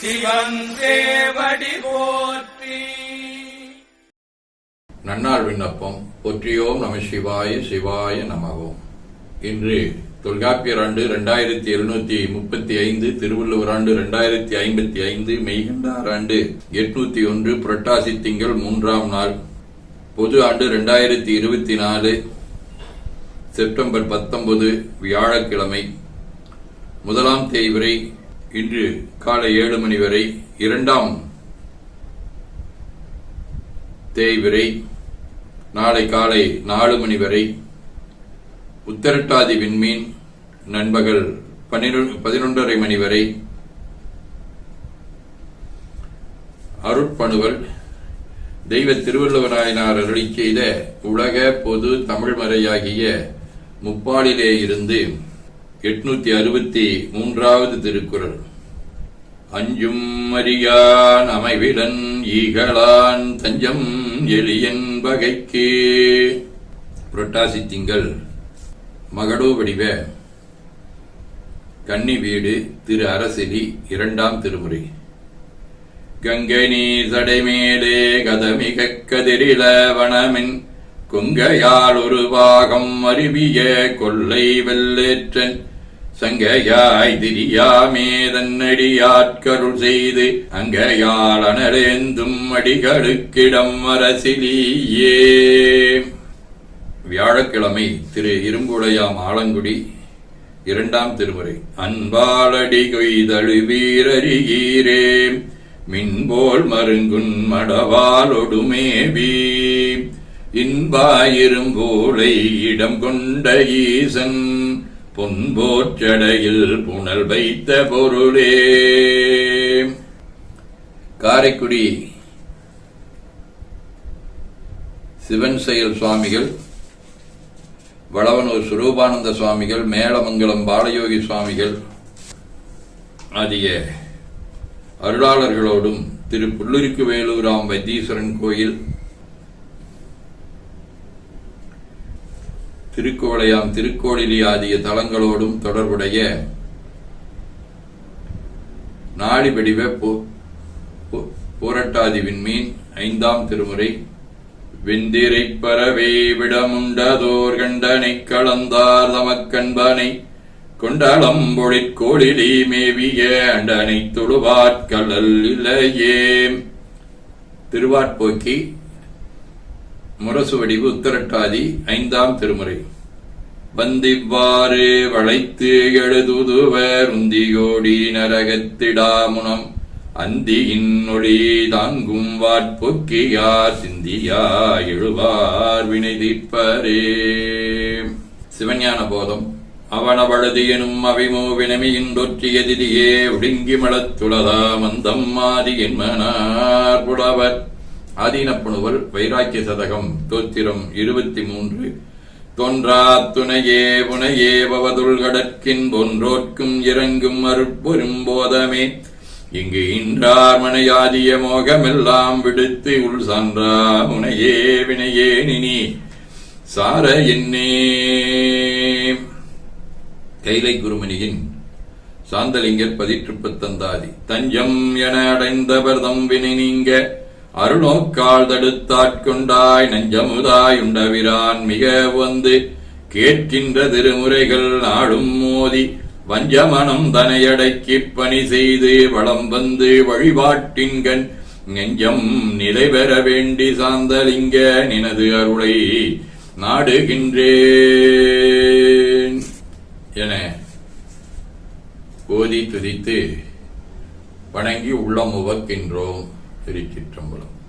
சிவன் போற்றி. நன்னாள் விண்ணப்பம். போற்றியோம் நம சிவாய சிவாய நமவோம். இன்று தொல்காப்பியர் ஆண்டு இரண்டாயிரத்தி எழுநூத்தி முப்பத்தி ஐந்து திருவள்ளுவர் ஆண்டு இரண்டாயிரத்தி ஐம்பத்தி ஐந்து மெய்கண்டார் ஆண்டு எட்நூத்தி ஒன்று புரட்டாசி திங்கள் மூன்றாம் நாள். பொது ஆண்டு இரண்டாயிரத்தி இருபத்தி நாலு செப்டம்பர் பத்தொன்பது வியாழக்கிழமை. முதலாம் தேய்வரை இன்று காலை ஏழு மணி வரை இரண்டாம் தேய்விரை நாளை காலை நாலு மணி வரை உத்தரட்டாதி விண்மீன் நண்பகல் பன்னிரண்டு பதினொன்றரை மணி வரை அருட்பணுவல். தெய்வ திருவள்ளுவராயனார் அருளி செய்த உலக பொது தமிழ்மறையாகிய முப்பாலிலே இருந்து எட்நூத்தி அறுபத்தி மூன்றாவது திருக்குறள். அஞ்சும் அறியான் அமைவிலன் ஈகளான் தஞ்சம் எளியன் வகைக்கு. புரட்டாசி திங்கள் மகளோ வடிவ கன்னி வீடு திரு அரசிலி இரண்டாம் திருமுறை. கங்கை நீர் சடைமேலே கதமிக கதிரில வனமின் குங்கையால் ஒரு பாகம் அருவிய கொள்ளை வெள்ளேற்றன். சங்கையாய் திரியாமே தன்னடியாட்கருள் செய்து அங்கையால் அனரேந்தும் அடிகளுக்கிடம் அரசிலேயே. வியாழக்கிழமை திரு இரும்புடையாம் ஆலங்குடி இரண்டாம் திருமுறை அன்பாலடி கொய்தழு வீரறியீரே. மின்போல் மருங்குன் மடவாலொடுமேவி இன்பாயிரும்போலை இடம் கொண்ட ஈசன் பொன்போற்றடையில் புனல் வைத்த பொருளே. காரைக்குடி சிவன் செயல் சுவாமிகள் வளவனூர் சுரூபானந்த சுவாமிகள் மேலமங்கலம் பாலயோகி சுவாமிகள் ஆகிய அருளாளர்களோடும் திரு புல்லுருக்கு வேலூராம் வைத்தீஸ்வரன் கோயில் திருக்கோளையாம் திருக்கோளிலி ஆகிய தலங்களோடும் தொடர்புடைய நாடி வடிவ போ- போரட்டாதி விண்மீன் ஐந்தாம் திருமுறை. வெந்திரை பரவே விடமுண்டதோர் கண்டனை கலந்தார் தமக்கண்பனை. கொண்டளம் பொழிற்கோளிலி மேவிய அண்டனை தொழுவாட்கல்லல் இல்லையே திருவாட்போக்கி முரசு வடிவு உத்தரட்டாதி ஐந்தாம் திருமுறை. வந்திவ்வாறு வளைத்து எழுதுதுவர் உந்தியோடி நரகத்திடாமுனம் அந்தியின் ஒளி தாங்கும் வாட்பொக்கியார் சிந்தியா எழுவார் வினை தீர்ப்பரே. சிவஞான போதம். அவனவளது எனும் அவிமோ வினமியின் தொற்றியதிரியே ஒடுங்கி மடத்துளதா மந்தம் மாதி என்மனார் புலவர். ஆதீனப்புணுவல் வைராக்கிய சதகம் தோத்திரம் இருபத்தி மூன்று தோன்றா துணையே புனையே பவதுள் கடற்கின் போன்றோர்க்கும் இறங்கும் அருட்பொரும் போதமே. இங்கு இன்றார் மனையாதிய மோகமெல்லாம் விடுத்து உள் சான்றா உனையே வினையே நினி. சார என்னே. கைலை குருமணியின் சாந்தலிங்கர் பதிற்றுப்பத்தந்தாதி தஞ்சம் என அடைந்தவர் தம்பினை நீங்க. அருணோக்கால் தடுத்தாட்கொண்டாய் நஞ்சமுதாய் உண்டவிரான் மிக வந்து கேட்கின்ற திருமுறைகள் நாடும் மோதி வஞ்சமனம் தனையடக்கி பணி செய்து வளம் வந்து வழிபாட்டின்கண் நெஞ்சம் நிலை பெற வேண்டி சாந்தலிங்க நினது அருளை நாடுகின்றேன் என ஓதி துதித்து வணங்கி உள்ளம் உவக்கின்றோம். திருச்சிற்றம்பலம்